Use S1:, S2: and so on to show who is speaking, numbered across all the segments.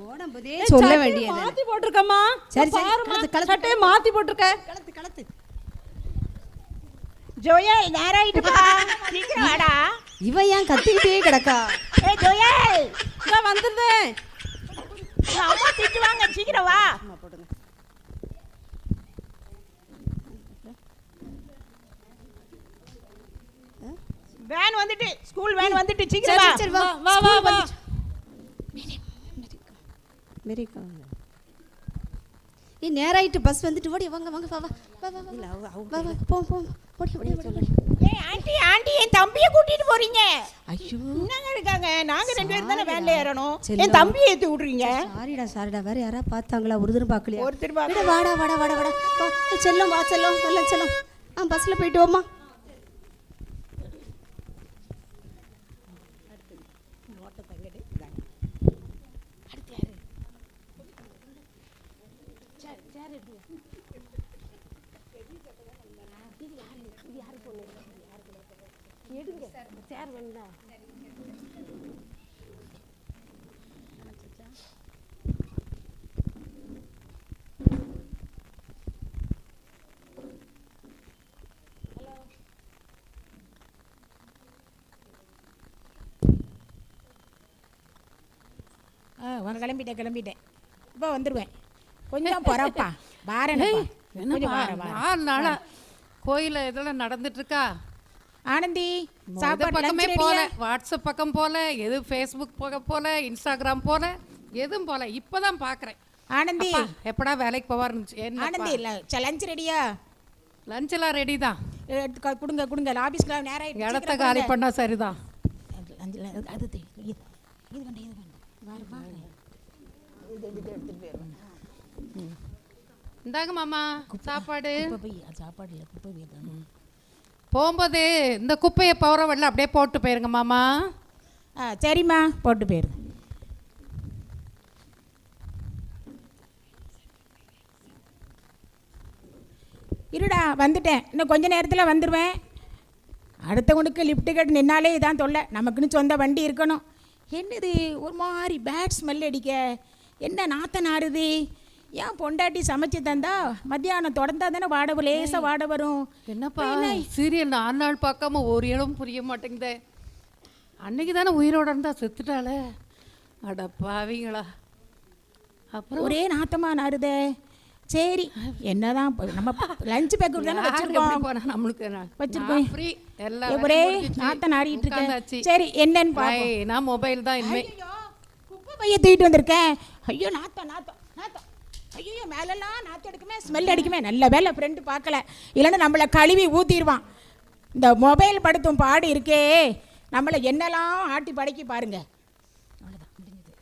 S1: போடும்போதே சொல்ல வேண்டியது.
S2: மாத்தி போட்டிருக்கம்மா.
S1: சரி, சரி.
S2: சட்டையை மாத்தி போட்டிருக்க.
S1: கலத்து கலத்து.
S3: ஜோயல் நேரம் ஆயிட்டுப்பா சீக்கிரம் வாடா.
S1: இவ ஏன் கத்திக்கிட்டே கிடக்கா?
S3: ஏ ஜோயல்
S2: வந்துருந்தேன்
S3: உங்க அம்மா திட்டுவாங்க. சீக்கிரம் வா. வேன் வந்துட்டு ஸ்கூல் வேன் வந்துட்டு சீக்கிரம் வா.
S1: வா.
S2: வா, வா, வா.
S1: மெரிக்கா ஏ நேராயிட்டு பஸ் வந்துட்டு ஓடி வாங்க வாங்க வா வா வா வா வா போ போ ஓடி ஓடி ஓடி
S3: ஏய் ஆண்டி ஆண்டி என் தம்பியை கூட்டிட்டு போறீங்க.
S1: ஐயோ.
S3: என்னங்க இருக்காங்க? நாங்க ரெண்டு பேரும் தானே வேன்ல ஏறணும்.
S1: செல்லம்.
S3: என் தம்பியை ஏத்தி விடுறீங்க.
S1: சாரிடா சாரிடா. வேற யாரா பார்த்தாங்களா? ஒரு தடவை பார்க்கலையா?
S3: ஒருத்தர் பார்க்க-
S1: விட வாடா வாடா வாடா வா செல்லம் வா செல்லம் வெள்ளம் செல்லம் ஆ பஸ்ல போயிட்டு வாமா
S3: ஆ கிளம்பிட்டேன் கிளம்பிட்டேன். இப்போ வந்துடுவேன் கொஞ்சம் பொறப்பா.
S4: நாலு நாளா கோயில இதெல்லாம் நடந்துட்டு இருக்கா
S3: ஆனந்தி
S4: பக்கமே போல? வாட்ஸ்அப் பக்கம் போல எது ஃபேஸ்புக் பக்கம் போல இன்ஸ்டாகிராம் போல எதுவும் போல. இப்பதான் பாக்குறேன்.
S3: ஆனந்தி.
S4: எப்படா வேலைக்கு போவாருன்னு
S3: ஆனந்தி லஞ்ச் ரெடியா
S4: லஞ்ச் எல்லாம் ரெடி தான்.
S3: கொடுங்க கொடுங்க. ஆபீஸ்க்கு நேரம்.
S4: இடத்த காலி. பண்ணா சரிதான்.
S3: அது- இது இது வேண்டாம் இது வேண்டாம்.
S4: இந்தாங்க மாமா சாப்பாடு.
S3: சாப்பாடு இல்லை குப்பை
S4: போகும்போது இந்த குப்பையை பவர வெள்ள அப்படியே போட்டு போயிருங்க மாமா.
S3: ஆ சரிம்மா போட்டு போயிரு. இருடா வந்துட்டேன். இன்னும் கொஞ்ச நேரத்தில் வந்துடுவேன் அடுத்தவனுக்கு லிஃப்ட் கட்டு நின்னாலே இதான் தொல்லை. நமக்குன்னு சொந்த வண்டி இருக்கணும். என்னது ஒரு மாதிரி பேட் ஸ்மெல் அடிக்க. என்ன நாத்த நாறுது? ஏன் பொண்டாட்டி சமைச்சு தந்தா மத்தியானம் தொடர்ந்தா தானே வாட லேசாக வாட வரும்
S4: என்னப்பா சீரியல் நாலு நாள் பார்க்காம ஒரு இடம் புரிய மாட்டேங்குதே. அன்னைக்கு தானே உயிரோட இருந்தா செத்துட்டாளே. அட பாவிங்களா. அப்புறம்?
S3: ஒரே நாத்தமா நாறுதே. சரி என்னதான் நம்ம லஞ்ச் பேக் தானே வச்சிருக்கோம்.
S4: நம்மளுக்கு?
S3: வச்சிருக்கோம்.
S4: வேலையும்
S3: ஒரே
S4: முடிஞ்சிச்சு.
S3: நாத்த நாறிட்டு
S4: உட்காந்தாச்சு.
S3: இருக்கேன் சரி என்னன்னு
S4: ஐய், நான் மொபைல் தான் இனிமே
S3: குப்பை பைய தூக்கிட்டு வந்திருக்கேன். ஐயோ நாத்தம் நாத்தம் நாத்தம். ஐயோ மேலெல்லாம் நாத்தம் எடுக்குமே ஸ்மெல் அடிக்குமே. நல்ல வேலை ஃப்ரெண்டு பார்க்கல. இல்லைன்னா நம்மளை கழுவி ஊற்றிடுவான் இந்த மொபைல் படுத்தும் பாடு இருக்கே. நம்மளை என்னெல்லாம் ஆட்டி படைக்கி பாருங்க. அவ்வளோதான் முடிஞ்சது.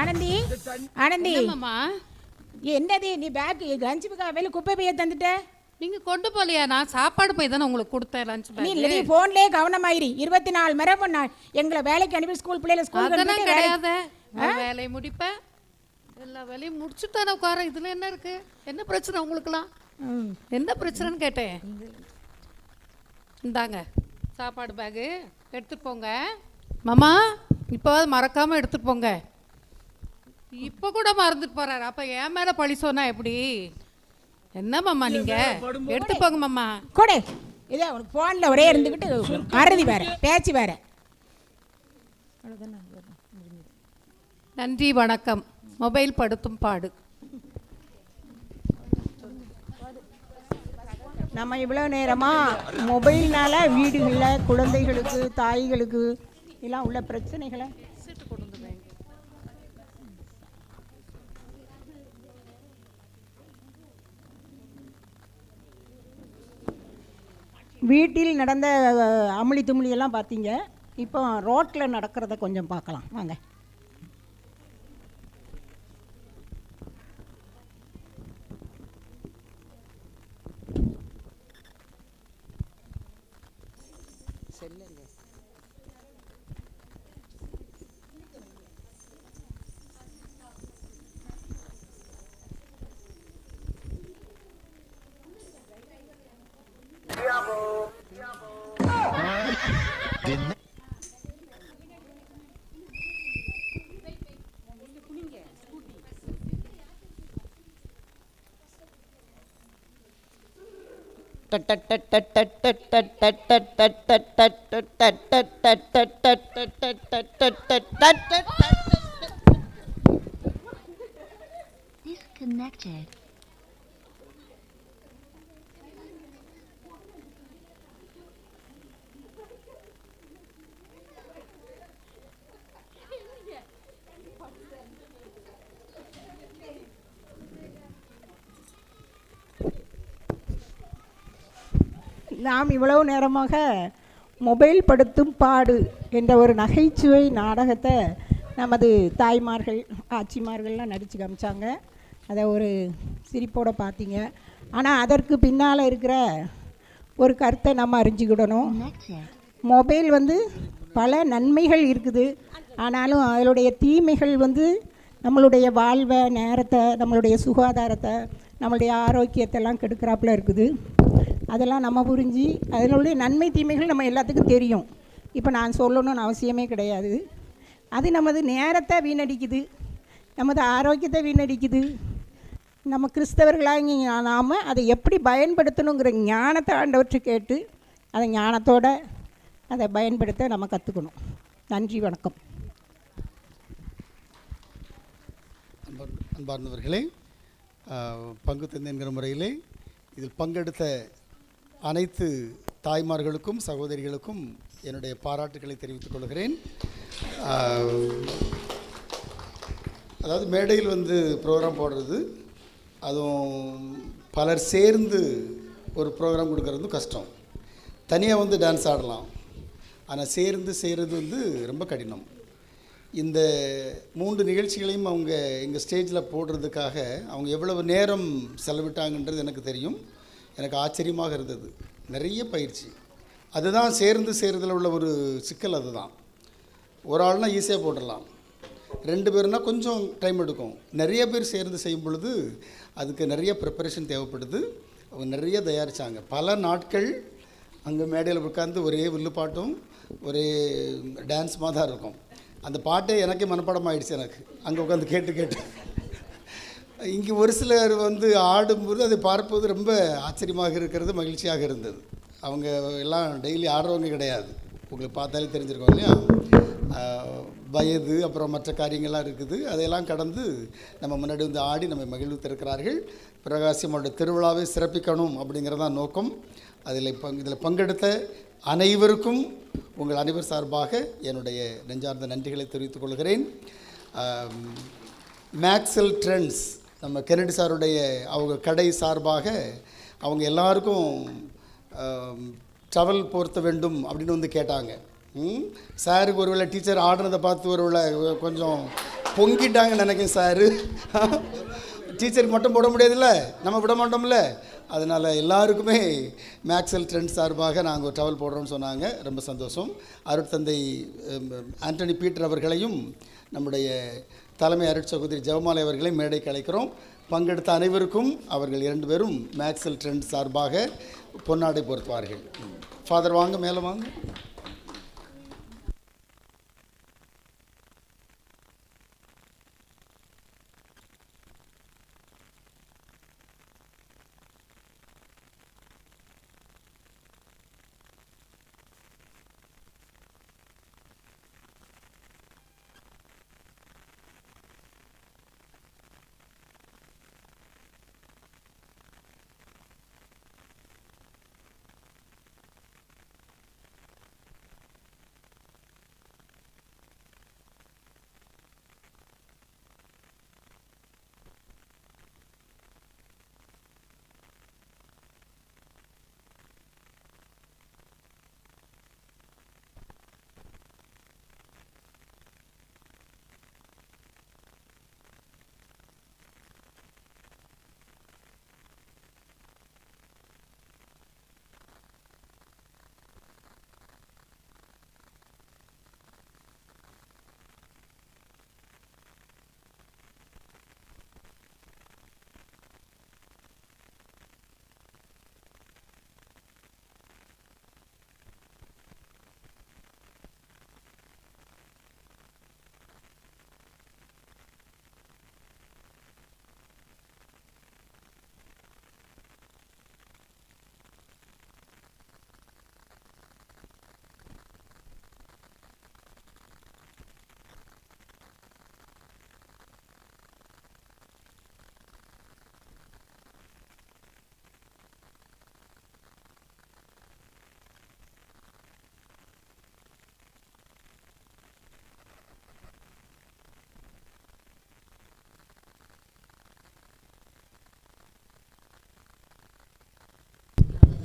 S3: ஆனந்தி ஆனந்தி. என்னது நீ பேக் லஞ்ச் பேக் வெளில குப்பை பைய தந்துட்ட?
S4: நீங்க கொண்டு போலையா நான் சாப்பாடு போய் தானே உங்களுக்கு கொடுத்தேன் லஞ்ச்
S3: நீ
S4: பேக்
S3: நீ போன்லயே கவனமாயிரு. இருபத்தி நாலு மணி நேரம் நான் எங்களை வேலைக்கு அனுப்பி ஸ்கூல் பிள்ளைல ஸ்கூல்
S4: அதெல்லாம் கிடையாது. நான் வேலையை முடிப்பேன். எல்லா வேலையும் முடிச்சுட்டு தானே உட்கார இதுல என்ன இருக்கு? என்ன பிரச்சனை உங்களுக்குலாம் என்ன பிரச்சனைன்னு கேட்டேன். இந்தாங்க சாப்பாடு பேகு எடுத்துட்டு போங்க. மாமா இப்போவாது மறக்காம எடுத்துட்டு போங்க. இப்போ கூட மறந்துட்டு போறாரு. அப்ப என் மேல பழி சொன்னா எப்படி? என்ன மாமா நீங்க? எடுத்து போங்க மாமா.
S3: கொடு. இதே உனக்கு ஃபோனில் ஒரே இருந்துக்கிட்டு அறுதி வேற பேச்சு வேற.
S4: நன்றி வணக்கம். மொபைல் படுத்தும் பாடு.
S5: நம்ம இவ்வளோ நேரமாக மொபைல்னால வீடுகளில் குழந்தைகளுக்கு தாய்களுக்கு எல்லாம் உள்ள பிரச்சனைகளை வீட்டில் நடந்த அமளி துமளி எல்லாம் பார்த்தீங்க. இப்போ ரோட்டில் நடக்கிறத கொஞ்சம் பார்க்கலாம். வாங்க.
S6: Disconnected.
S5: நாம் இவ்வளவு நேரமாக மொபைல் படுத்தும் பாடு என்ற ஒரு நகைச்சுவை நாடகத்தை நமது தாய்மார்கள் ஆச்சிமார்கள்லாம் நடித்து காமிச்சாங்க. அதை ஒரு சிரிப்போடு பார்த்தீங்க. ஆனால் அதற்கு பின்னால் இருக்கிற ஒரு கருத்தை நம்ம அறிஞ்சுக்கிடணும். மொபைல் வந்து பல நன்மைகள் இருக்குது. ஆனாலும் அதனுடைய தீமைகள் வந்து நம்மளுடைய வாழ்வை நேரத்தை நம்மளுடைய சுகாதாரத்தை நம்மளுடைய ஆரோக்கியத்தை எல்லாம் கெடுக்கிறாப்புல இருக்குது. அதெல்லாம் நம்ம புரிஞ்சு அதனுடைய நன்மை தீமைகள் நம்ம எல்லாத்துக்கும் தெரியும். இப்போ நான் சொல்லணும்னு அவசியமே கிடையாது. அது நமது நேரத்தை வீணடிக்குது. நமது ஆரோக்கியத்தை வீணடிக்குது. நம்ம கிறிஸ்தவர்களாகி நாம் அதை எப்படி பயன்படுத்தணுங்கிற ஞானத்தை ஆண்டவற்றை கேட்டு அதை ஞானத்தோட அதை பயன்படுத்த நம்ம கற்றுக்கணும் நன்றி வணக்கம்.
S7: அன்பார்ந்தவர்களே பங்கு தந்தை என்கிற முறையிலே இதில் பங்கெடுத்த அனைத்து தாய்மார்களுக்கும் சகோதரிகளுக்கும் என்னுடைய பாராட்டுகளை தெரிவித்துக் கொள்கிறேன். அதாவது மேடையில் வந்து ப்ரோக்ராம் போடுறது அதுவும் பலர் சேர்ந்து ஒரு ப்ரோக்ராம் கொடுக்கறது கஷ்டம். தனியாக வந்து டான்ஸ் ஆடலாம். ஆனால் சேர்ந்து செய்கிறது வந்து ரொம்ப கடினம். இந்த மூன்று நிகழ்ச்சிகளையும் அவங்க எங்கள் ஸ்டேஜில் போடுறதுக்காக அவங்க எவ்வளவு நேரம் செலவிட்டாங்கன்றது எனக்கு தெரியும். எனக்கு ஆச்சரியமாக இருந்தது. நிறைய பயிற்சி. அதுதான் சேர்ந்து சேர்றதில் உள்ள ஒரு சிக்கல் அதுதான். ஒரு ஆள்னால் ஈஸியாக போட்டுடலாம். ரெண்டு பேர்னால் கொஞ்சம் டைம் எடுக்கும். நிறைய பேர் சேர்ந்து செய்யும் பொழுது அதுக்கு நிறைய ப்ரிப்பரேஷன் தேவைப்படுது. அவங்க நிறைய தயாரித்தாங்க பல நாட்கள் அங்கே மேடையில் உட்காந்து ஒரே வில்லுப்பாட்டும் ஒரே டான்ஸுமாக தான் இருக்கும். அந்த பாட்டே எனக்கே மனப்பாடம் ஆயிடுச்சு எனக்கு. அங்கே உட்காந்து கேட்டு கேட்டு. இங்கே ஒரு சிலர் வந்து ஆடும்போது அதை பார்ப்பது ரொம்ப ஆச்சரியமாக இருக்கிறது மகிழ்ச்சியாக இருந்தது. அவங்க எல்லாம் டெய்லி ஆடுறவங்க கிடையாது. உங்களுக்கு பார்த்தாலே தெரிஞ்சிருக்கோம் இல்லையா? வயது அப்புறம் மற்ற காரியங்கள்லாம் இருக்குது. அதையெல்லாம் கடந்து நம்ம முன்னாடி வந்து ஆடி நம்ம மகிழ்வித்திருக்கிறார்கள். பிரகாசியமோட திருவிழாவை சிறப்பிக்கணும் அப்படிங்கிறதான் நோக்கம். அதில் பங்கு இதில் பங்கெடுத்த அனைவருக்கும் உங்கள் அனைவர் சார்பாக என்னுடைய நெஞ்சார்ந்த நன்றிகளை தெரிவித்துக் கொள்கிறேன். மேக்ஸல் ட்ரெண்ட்ஸ் நம்ம கெனடி சாருடைய அவங்க கடை சார்பாக அவங்க எல்லாருக்கும் ட்ரவல் பொருத்த வேண்டும் அப்படின்னு வந்து கேட்டாங்க. ம்? சாருக்கு ஒருவேளை டீச்சர் ஆடுறதை பார்த்து ஒருவேளை கொஞ்சம் பொங்கிட்டாங்கன்னு நினைக்கிறேன் சாரு. டீச்சருக்கு மட்டும் போட முடியாதுல்ல? நம்ம விட மாட்டோம்ல? அதனால் எல்லாருக்குமே மேக்ஸல் ட்ரெண்ட் சார்பாக நாங்கள் ட்ரவல் போடுறோம்னு சொன்னாங்க. ரொம்ப சந்தோஷம். அருட்தந்தை ஆண்டனி பீட்டர் அவர்களையும் நம்முடைய தலைமை அருட்சகோதரி ஜெவமாலை அவர்களை மேடைக்கு அழைக்கிறோம். பங்கெடுத்த அனைவருக்கும் அவர்கள் இரண்டு பேரும் மேக்ஸல் ட்ரெண்ட் சார்பாக பொன்னாடை பொருத்துவார்கள். ஃபாதர் வாங்க மேலே வாங்க.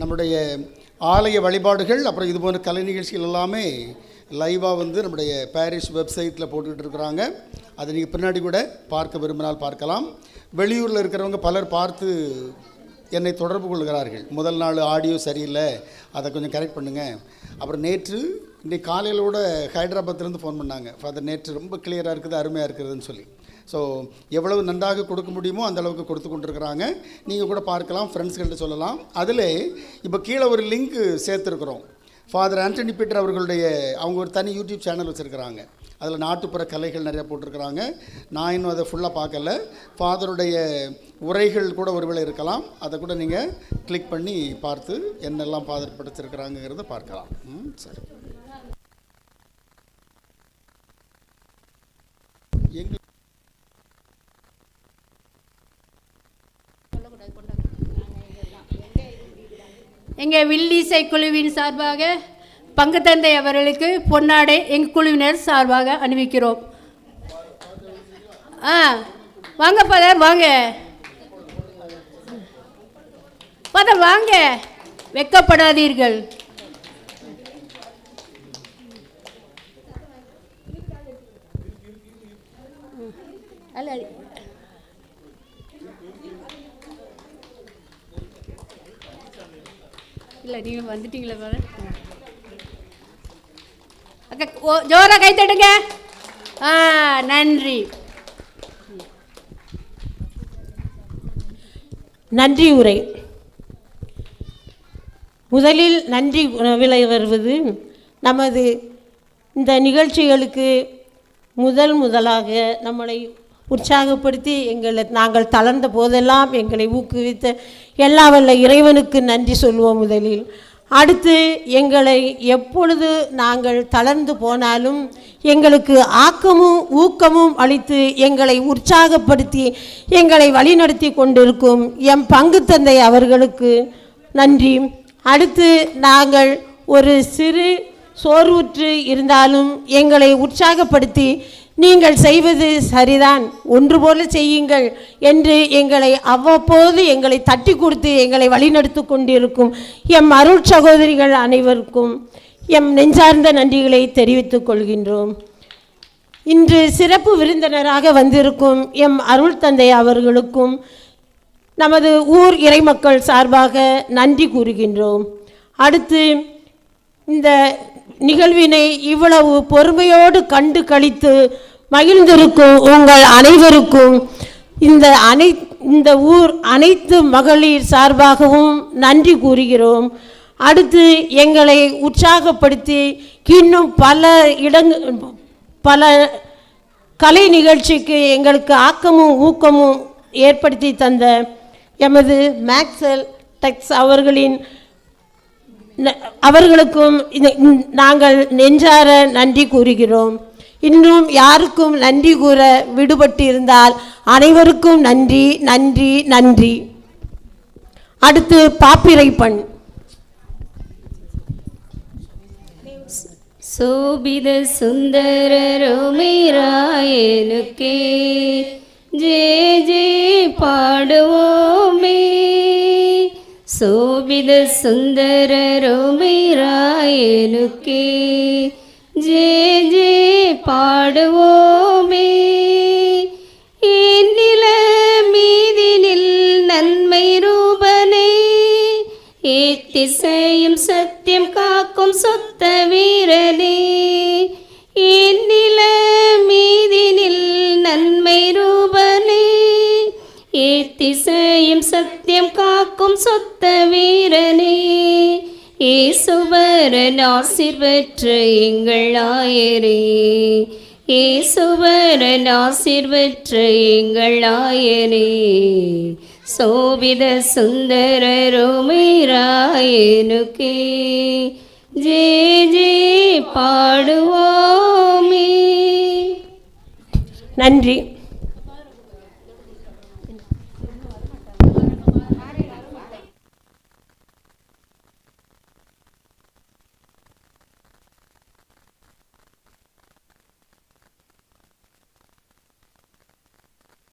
S7: நம்முடைய ஆலய வழிபாடுகள் அப்புறம் இது போன்ற கலை நிகழ்ச்சிகள் எல்லாமே லைவாக வந்து நம்முடைய பாரிஸ் வெப்சைட்டில் போட்டுக்கிட்டு இருக்கிறாங்க. அதை நீங்கள் பின்னாடி கூட பார்க்க விரும்பினால் பார்க்கலாம். வெளியூரில் இருக்கிறவங்க பலர் பார்த்து என்னை தொடர்பு கொள்கிறார்கள். முதல் நாள் ஆடியோ சரியில்லை. அதை கொஞ்சம் கரெக்ட் பண்ணுங்கள் அப்புறம் நேற்று இன்றைக்கு காலையில் கூட ஹைதராபாத்லேருந்து ஃபோன் பண்ணாங்க. ஃபாதர் நேற்று ரொம்ப கிளியராக இருக்குது அருமையாக இருக்குதுன்னு சொல்லி. ஸோ எவ்வளவு நன்றாக கொடுக்க முடியுமோ அந்த அளவுக்கு கொடுத்து கொண்டிருக்கிறாங்க. நீங்கள் கூட பார்க்கலாம் ஃப்ரெண்ட்ஸ்கிட்ட சொல்லலாம். அதில் இப்போ கீழே ஒரு லிங்க் சேர்த்துருக்குறோம். ஃபாதர் ஆண்டனி பீட்டர் அவர்களுடைய அவங்க ஒரு தனி யூடியூப் சேனல் வச்சுருக்கிறாங்க. அதில் நாட்டுப்புற கலைகள் நிறையா போட்டிருக்கிறாங்க. நான் இன்னும் அதை ஃபுல்லாக பார்க்கல. ஃபாதருடைய உரைகள் கூட ஒருவேளை இருக்கலாம். அதை கூட நீங்கள் கிளிக் பண்ணி பார்த்து என்னெல்லாம் ஃபாதர் படைச்சிருக்கிறாங்கிறத பார்க்கலாம். ம், சரி. எங்களுக்கு
S6: எங்கள் வில்லிசை குழுவின் சார்பாக பங்கு தந்தை அவர்களுக்கு பொன்னாடை எங்கள் குழுவினர் சார்பாக அணிவிக்கிறோம். ஆ வாங்க பதர் வாங்க. பதர் வாங்க. வெக்கப்படாதீர்கள். அல்ல இல்லை நீங்கள் வந்துட்டீங்களா பாரு அக்கா ஓ ஜோரா கை தட்டுங்க. ஆ நன்றி.
S8: நன்றி உரை. முதலில் நன்றி விலை வருவது நமது இந்த நிகழ்ச்சிகளுக்கு முதல் முதலாக நம்மளை உற்சாகப்படுத்தி எங்களை நாங்கள் தளர்ந்த போதெல்லாம் எங்களை ஊக்குவித்த எல்லா வல்ல இறைவனுக்கு நன்றி சொல்வோம் முதலில். அடுத்து எங்களை எப்பொழுது நாங்கள் தளர்ந்து போனாலும் எங்களுக்கு ஆக்கமும் ஊக்கமும் அளித்து எங்களை உற்சாகப்படுத்தி எங்களை வழிநடத்தி கொண்டிருக்கும் எம் பங்கு தந்தை அவர்களுக்கு நன்றி. அடுத்து நாங்கள் ஒரு சிறு சோர்வுற்று இருந்தாலும் எங்களை உற்சாகப்படுத்தி நீங்கள் செய்வது சரிதான். ஒன்று போல செய்யுங்கள் என்று எங்களை அவ்வப்போது எங்களை தட்டி கொடுத்து எங்களை வழிநடத்து கொண்டிருக்கும் எம் அருள் சகோதரிகள் அனைவருக்கும் எம் நெஞ்சார்ந்த நன்றிகளை தெரிவித்துக் கொள்கின்றோம். இன்று சிறப்பு விருந்தினராக வந்திருக்கும் எம் அருள் தந்தை அவர்களுக்கும் நமது ஊர் இறைமக்கள் சார்பாக நன்றி கூறுகின்றோம். அடுத்து இந்த நிகழ்வினை இவ்வளவு பொறுமையோடு கண்டு கழித்து மகிழ்ந்திருக்கும் உங்கள் அனைவருக்கும். இந்த அனை இந்த ஊர் அனைத்து மகளிர் சார்பாகவும் நன்றி கூறுகிறோம். அடுத்து எங்களை உற்சாகப்படுத்தி இன்னும் பல இடங் பல கலை நிகழ்ச்சிக்கு எங்களுக்கு ஆக்கமும் ஊக்கமும் ஏற்படுத்தி தந்த எமது மேக்சல் டெக்ஸ் அவர்களின் ந- அவர்களுக்கும் இந்த- நாங்கள் நெஞ்சார நன்றி கூறுகிறோம். இன்னும் யாருக்கும் நன்றி கூற விடுபட்டு இருந்தால் அனைவருக்கும் நன்றி நன்றி நன்றி. அடுத்து பாப்பிரைப்பண்
S6: சோபித சுந்தர ரோமிராயனுக்கே ஜே ஜே பாடுவோமே. சோபித சுந்தர ரோமிராயனுக்கே ஜே ஜே பாடுவோமே. என்னில மீதினில் நன்மை ரூபனே. ஏத்திசையும் சத்தியம் காக்கும் சொத்த வீரனே. என்னில மீதினில் நன்மை ரூபனே. ஏத்திசையும் சத்தியம் காக்கும் சொத்த வீரனே. ஏசுவரன் ஆசிர்வற்ற எங்கள் ஆயரே. ஏசுவரன் ஆசிர்வற்ற எங்கள் ஆயரே. சோபித சுந்தர ரோமிராயனுக்கே ஜே ஜே பாடுவோமே.
S8: நன்றி.